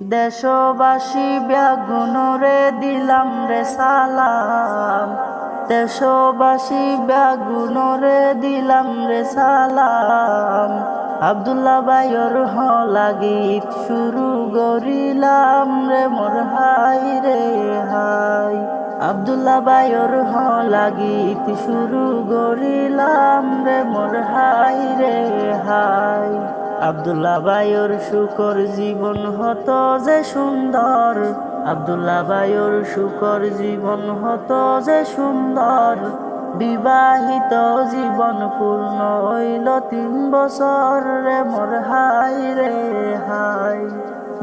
দেশবাসী ব্যাগুনরে দিলাম রে সালাম। দেশবাসী ব্যাগুনরে দিলাম রে সালাম। আবদুল্লাহ বাইর লাগীত শুরু গরিলাম রে মোর হাই রে হাই। আবদুল্লাহ বাইর লাগীত শুরু গরিলাম রে মোর হাই রে হাই। আবদুল্লাহ বাইর শুকর জীবন হতো যে সুন্দর। আবদুল্লাহ বাইর শুকর জীবন হতো যে সুন্দর। বিবাহিত জীবন পূর্ণ হইল তিন বছর রে মোর হাই রে হাই।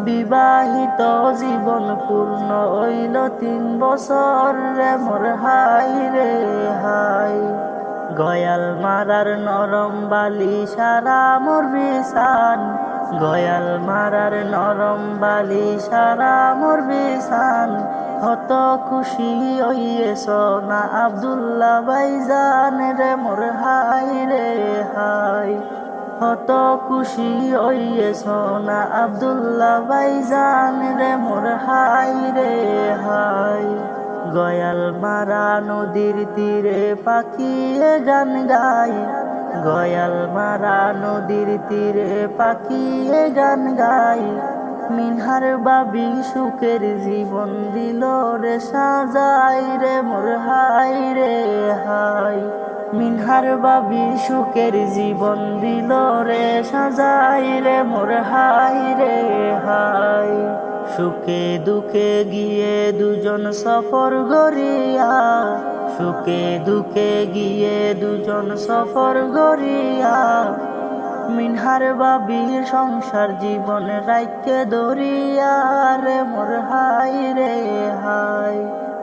বিবাহিত জীবন পূর্ণ হইল তিন বছর রে মোর হাই রে হাই। গয়াল মারার নরম বালি সারা মোর বিছান গয়াল মারার নরম বালি সারা মোর বিছান হত খুশি হইয়েছ না আবদুল্লাহ ভাইজান রে মোর হাই রে হাই। হত খুশি হইয়েছ না আবদুল্লাহ ভাইজান রে মোর হাই রে হাই। গয়াল মারা নদীর তীরে পাখি গান গায়। গয়াল মারা নদীর তীরে পাখি গান গায়। মিনহার বাবি সুখের জীবন দিল রে সাজাই রে, মোর হাই রে হাই মিনহার বাবি সুখের জীবন দিল রে সাজাই রে, মোর হাই রে হাই সুখে দুঃখে গিয়ে দুজন সফর গরিয়া সুখে দুঃখে গিয়ে দুজন সফর গরিয়া মিনহার বাবির সংসার জীবন রাইকে দরিয়া রে মোর হাই রে হাই।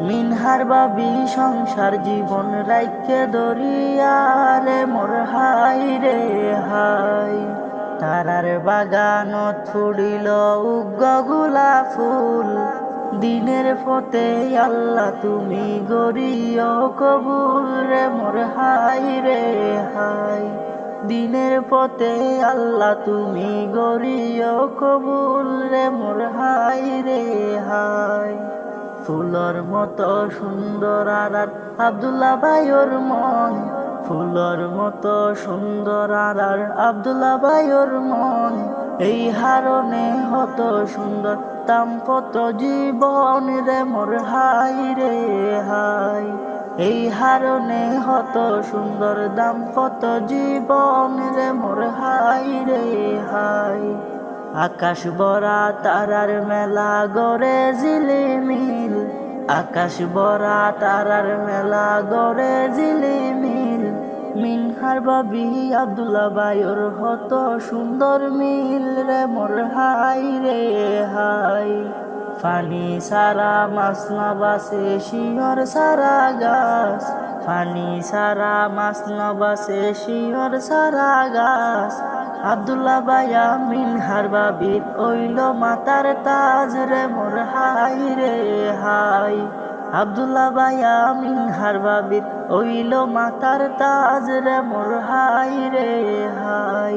মিনহার বাবি সংসার জীবন রাইকে দরিয়া রে মোর হাই রে হাই। তারার বাগান ছুড়িল উগ্র গোলা ফুল। দিনের ফতে আল্লাহ তুমি গরিয় কবুল রে মোর হাই রে হাই। দিনের পথে আল্লাহ তুমি গরিয় কবুল রে মোর হাই রে হাই। ফুলর মতো সুন্দর আর আবদুল্লাহ ভাইয়ের মন। ফুলর মতো সুন্দর আর আবদুল্লাহ ভাইয়ের মন। এই হারণে হত সুন্দর দাম্পত জীবন রে মোর হাই রে হাই। এই হারণে হত সুন্দর দাম্পত জীবন রে মোর হাই রে হাই। আকাশ বরা তারার মেলা গড়ে জিলিমিল আকাশ বরা তারার মেলা গড়ে জিলিমিল মিনহার বাবি আবদুল্লাহ বাইর হত সুন্দর মিল রে, মোর হাই রে হাই। ফানি সারা মাছ না বাসে, শিয়র সারা গাছ। ফানি সারা মাছ না বাসে, শিয়র সারা গাছ। আবদুল্লাহ বায়া মিনহার বাবির ওইল মাতার তাজ রে, মোর হাই রে হাই। আবদুল্লাহ বায়া মিনহার বাবির ওইল মাতার তাজ রে, মোর হাই রে হাই।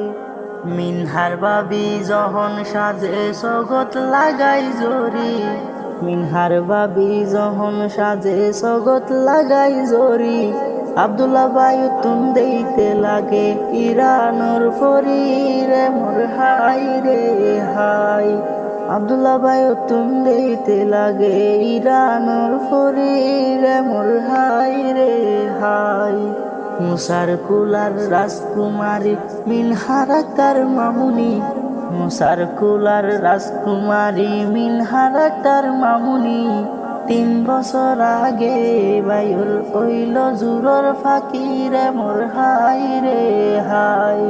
মিনহার বাবি, যখন সাজে সগত লাগাই জরি। মিনহার বাবি, যখন সাজে সগত লাগাই জরি। আবদুল্লাহ বায়ু তুম দেইতে লাগে, ইরানোর ফরি রে, মোর হাই রে হাই। আবদুল্লাহ বায়ু তুম দেইতে লাগে ইরানোর ফরি রে মোর হাই রে হাই। মুসার কুলার রাজকুমারী মিনহারাকার মামুনি। মুসার কুলার রাজকুমারী মিনহারাকার মামুনি। তিন বছর আগে বায়ুর ওইল জুরর ফাকিরে মোর হাই রে হাই।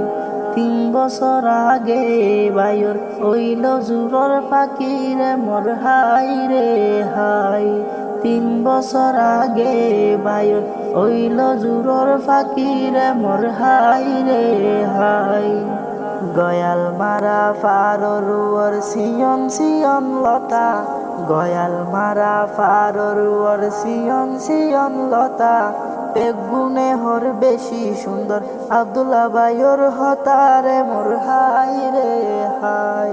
তিন বছর আগে বায়ুর ওইল জুরর ফাকিরে, মোর হাই রে হাই। তিন বছর আগে বায়ুর ওইল জুরর ফাকিরে, মোর হাই রে হাই। গয়াল মারা ফারর সিয়ন সিয়ন লতা, গয়াল মারা ফারর সিয়ন সিয়ন লতা এক গুণে হর বেশি সুন্দর। আবদুল্লাহ বাইর হতারে মোর হাই রে হাই।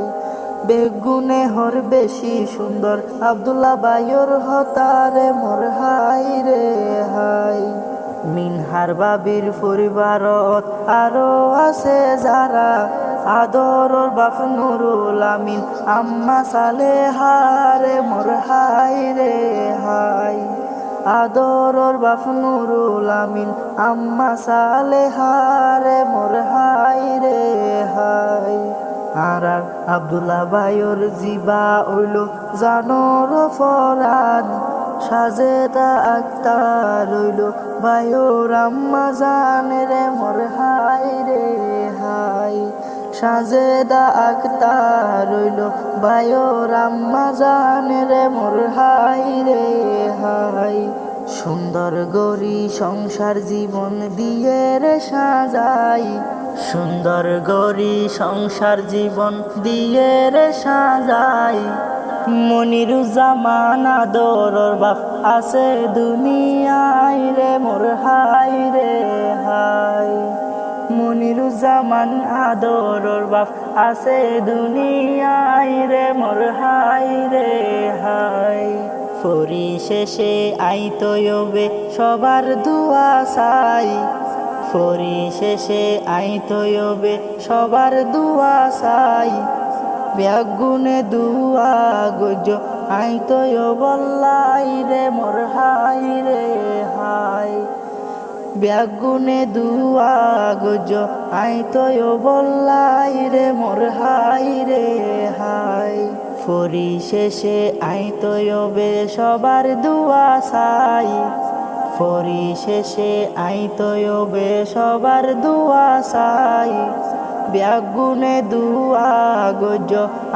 বেগুনে হর বেশি সুন্দর। আব্দুল্লাহ বাইর হতারে মোর হাই রে হাই। মিনহার বাবির পরিবারত আরও আছে যারা। আদরর বাপ নুরুল আমিন, আম্মা সালে হারে মোর হাই রে হাই। আদরর বাপ নুরুল আমিন, আম্মা সালে হারে মোর হাই রে হাই। আর আর আব্দুল্লাহ ভাইয়ের জিবা ওইল জানোর ফরান সাজেদা আক্তার রইল বায়ুর আম্মা জান রে মোর হাই রে সাজেদা আক্তার রইল। বায়ুর আম্মা জান রে মোর হাই রে হাই। সুন্দর গরি সংসার জীবন দিয়ে রে সাজাই। সুন্দর গরি সংসার জীবন দিয়ে রে সাজাই। মনিরুজ্জামান আদরর বাপ আছে দুনিয়ায় রে মোর হাই রে মনিরুজ্জামান আদরর বাপ আছে দুনিয়ায় রে, মোর হাই রে হাই পরিশেষে আইতো ইবে সবার দুয়া চাই। পরিশেষে আইতো ইবে সবার দুয়া চাই। ব্যাগুনে দুয়া গজ আইতো বল্লাই রে, মোর হাই রে হাই ব্যাগুনে দুয়া গজ আইতো বল্লাই রে, মোর হাই রে, হাই। পরিশেষে আইতো বে সবার দুয়া চাই পরিশেষে আইতো বে সবার দুয়া চাই ব্যাগুনে দুয়া গজ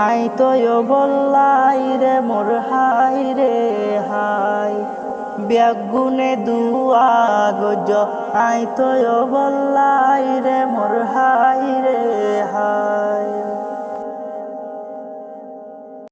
আইতো বল্লাই রে, মোর হাই রে ব্যাগুনে দু আগজ আই তো বল্লাই রে মোর হাই রে হায়।